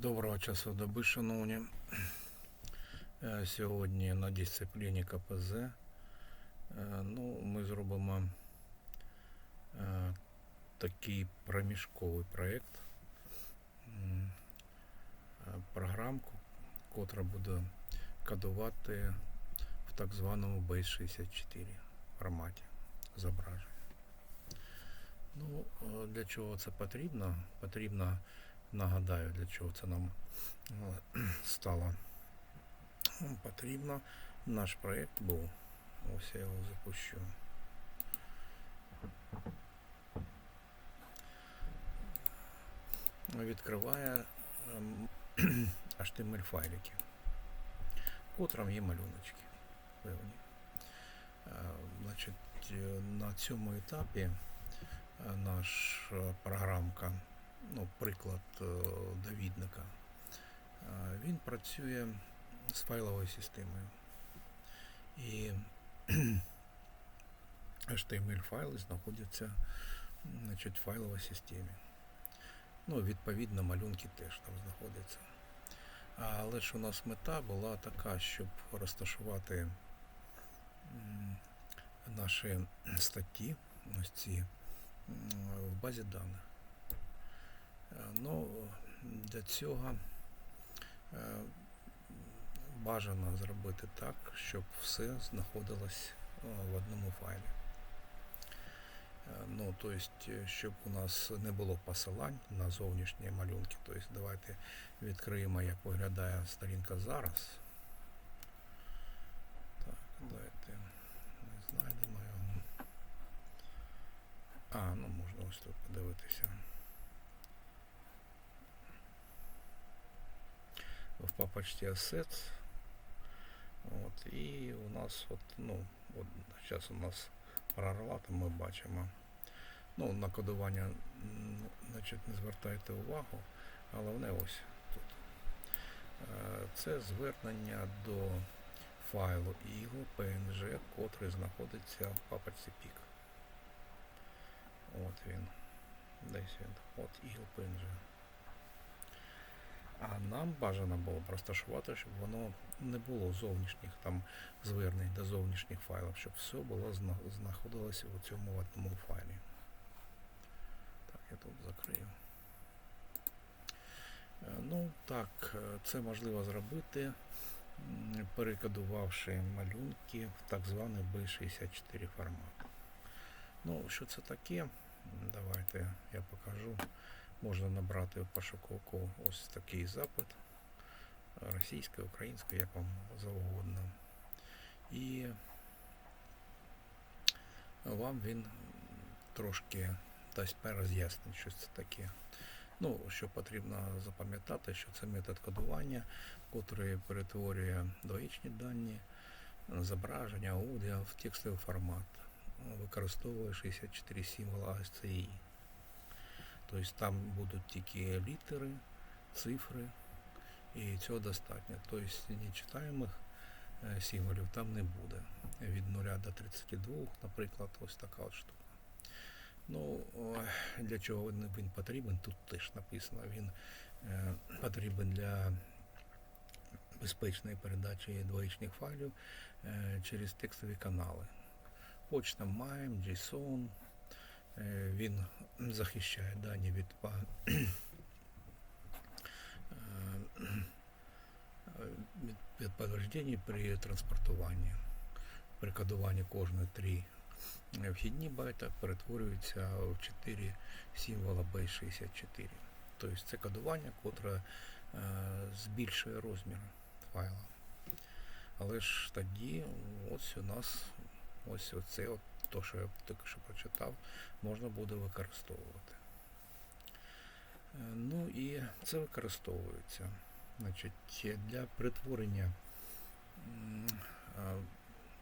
Доброго часу доби, шановні. Е, Сьогодні на дисципліні КПЗ. Е, Ну, ми зробимо е, такий проміжковий проєкт. Програмку, котра буде кодувати в так званому Base64 форматі зображення. Ну, для чого це потрібно? Потрібно Нагадаю, для чого це нам е, стало Ну, потрібно. Наш проєкт був. Ось я його запущу. Відкриває ем, HTML файлики, в котрому є малюночки певні. Е, Значить, е, на цьому етапі наша програмка ну, приклад е, довідника. Е, Він працює з файловою системою. І HTML файли знаходяться значить, в файловій системі. Ну, відповідно, малюнки теж там знаходяться. Але ж у нас мета була така, щоб розташувати наші статті, ось ці, в базі даних. Е, Ну, для цього е, бажано зробити так, щоб все знаходилось е, в одному файлі. Ну, тобто, щоб у нас не було посилань на зовнішні малюнки. Тобто, давайте відкриємо, як виглядає сторінка зараз. Так, давайте не знайдемо його. А, ну можна ось тут подивитися. В папочці Assets. От, і у нас от, ну, от зараз у нас прорва, там ми бачимо. Ну, на кодування значить, не звертайте увагу, головне ось тут. Е, Це звернення до файлу IGO PNG, котрий знаходиться в папочці PIC. От він. Десь він. От IGO PNG. А нам бажано було розташувати, щоб воно не було зовнішніх там звернень до зовнішніх файлів, щоб все було знаходилося у цьому одному файлі. Так, я тут закрию. Е, Ну так, е, це можливо зробити, перекодувавши малюнки в так званий B64 формат. Ну, що це таке? Давайте я покажу можна набрати в пошуковку ось такий запит російською, українською, як вам завгодно. І вам він трошки дасть роз'яснення, що це таке. Ну, що потрібно запам'ятати, що це метод кодування, який перетворює двоїчні дані, зображення, аудіо в текстовий формат, використовує 64 символа ASCII. Тобто там будуть тільки літери, цифри, і цього достатньо. Тобто нечитаємих е, символів там не буде. Від 0 до 32, наприклад, ось така от штука. Ну, для чого він потрібен? Тут теж написано. Він е, потрібен для безпечної передачі двоїчних файлів е, через текстові канали. Почта MIME, JSON, Він захищає дані е, від- від повреждень при транспортуванні. При кодуванні кожної три е, вхідні байта перетворюються в 4 символа B64. Тобто це кодування, котре е, збільшує розмір файла. Але ж тоді ось у нас ось оце от то, що я тільки що прочитав, можна буде використовувати. Е, Ну і це використовується. Значить, для перетворення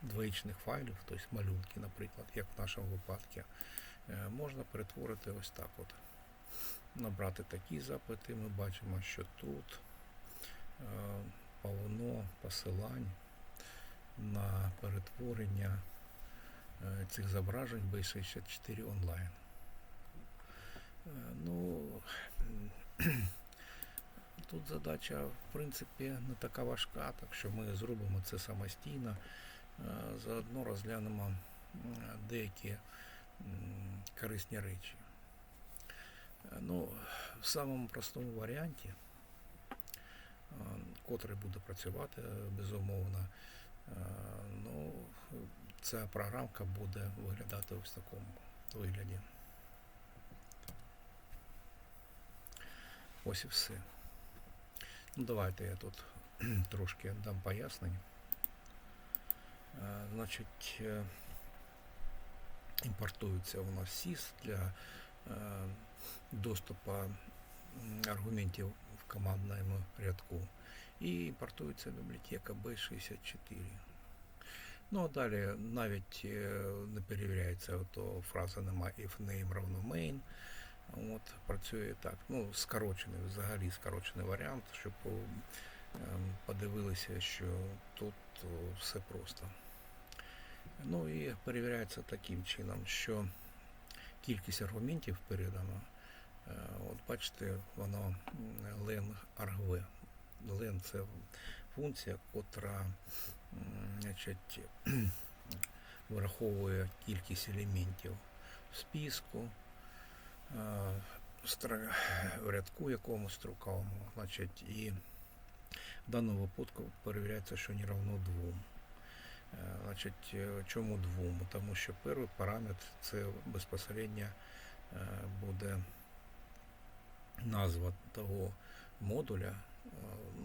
двоїчних файлів, тобто малюнки, наприклад, як в нашому випадку, е, можна перетворити ось так от. Набрати такі запити, ми бачимо, що тут е, повно посилань на перетворення цих зображень B64 онлайн. Е, Ну, тут задача, в принципі, не така важка, так що ми зробимо це самостійно. Е, Заодно розглянемо деякі корисні речі. Ну, в самому простому варіанті, котрий буде працювати, безумовно, ну, ця програмка буде виглядати ось в такому вигляді. Ось і все. Ну, давайте я тут трошки дам пояснень. Е, Значить, е, імпортується у нас SIS для е, доступу м, аргументів в командному рядку. І імпортується бібліотека B64. Ну, а далі навіть е, не перевіряється то фраза нема if name равно main. От, працює так. Ну, скорочений, взагалі скорочений варіант, щоб ем, подивилися, що тут все просто. Ну і перевіряється таким чином, що кількість аргументів передано. Е, От бачите, воно len argv. Len це функція, котра значить, враховує кількість елементів в списку, е, в рядку якомусь строковому, значить, і в даному випадку перевіряється, що не равно двом. Е, Значить, е, чому двом? Тому що перший параметр це безпосередньо буде назва того модуля.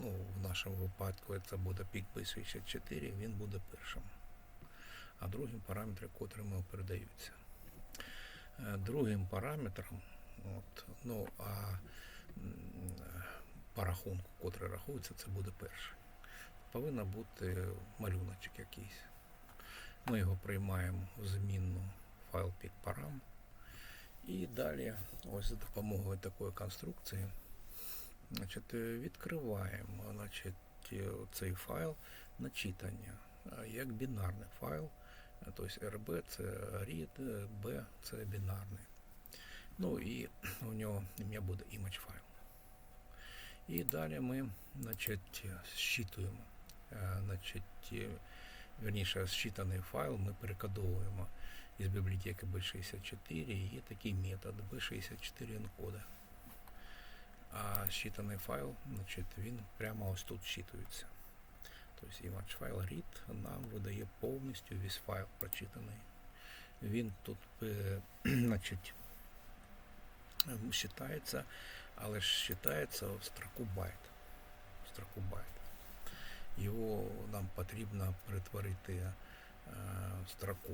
Ну, в нашому випадку це буде PIC-64, він буде першим. А другим параметром, котрими передаються. Е, Другим параметром, от, ну, а по котрий рахується, це буде перший. Повинен бути малюночок якийсь. Ми його приймаємо в змінну файл PIC-param. І далі, ось за допомогою такої конструкції, значить, е, відкриваємо значить, е, цей файл на читання, як бінарний файл. Е, Тобто RB це read, B це бінарний. Ну і у нього ім'я буде image файл. І далі ми значить, зчитуємо. Е, Значить, верніше, зчитаний файл ми перекодовуємо із бібліотеки B64 і є такий метод B64 encoder. А считаний файл, значить, він прямо ось тут зчитується. Тобто image файл read нам видає повністю весь файл прочитаний. Він тут е, значить, ем, считається, але ж в строку байт. В строку байт. Його нам потрібно перетворити е, в строку.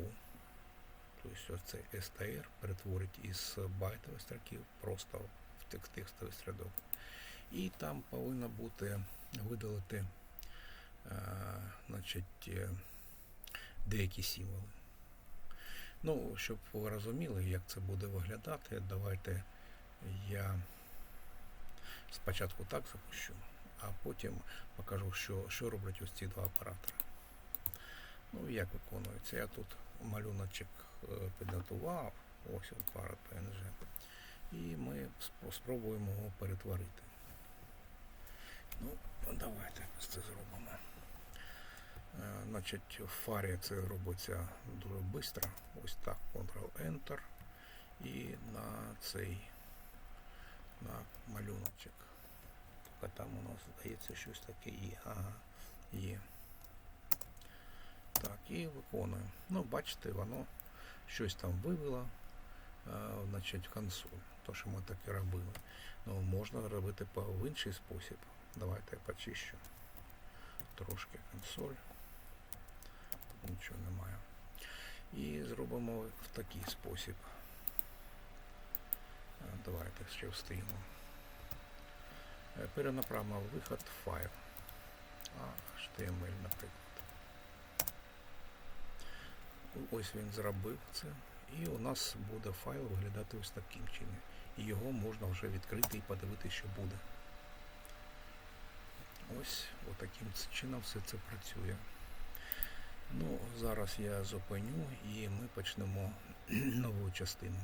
Тобто ось цей STR перетворить із байтової строки просто текстовий рядок. І там повинно бути видалити е, значить, е, деякі символи. Ну, щоб ви розуміли, як це буде виглядати, давайте я спочатку так запущу, а потім покажу, що, що роблять ось ці два оператори. Ну, як виконується. Я тут малюночок е, підготував, ось от пара PNG. Спробуємо його перетворити. Ну, давайте це зробимо. Е, Значить, в фарі це робиться дуже швидко. Ось так, Ctrl-Enter. І на цей на малюночок. Тільки там у нас здається щось таке є. Ага, є. Так, і виконуємо. Ну, бачите, воно щось там вивело, значить, консоль. То, що ми так і робили. Ну, можна робити по в інший спосіб. Давайте я почищу трошки консоль. Нічого немає. І зробимо в такий спосіб. Давайте ще встигну. Е, Перенаправимо виход файл. HTML, наприклад. Ось він зробив це. І у нас буде файл виглядати ось таким чином. І його можна вже відкрити і подивитися, що буде. Ось отаким чином все це працює. Ну, зараз я зупиню і ми почнемо нову частину.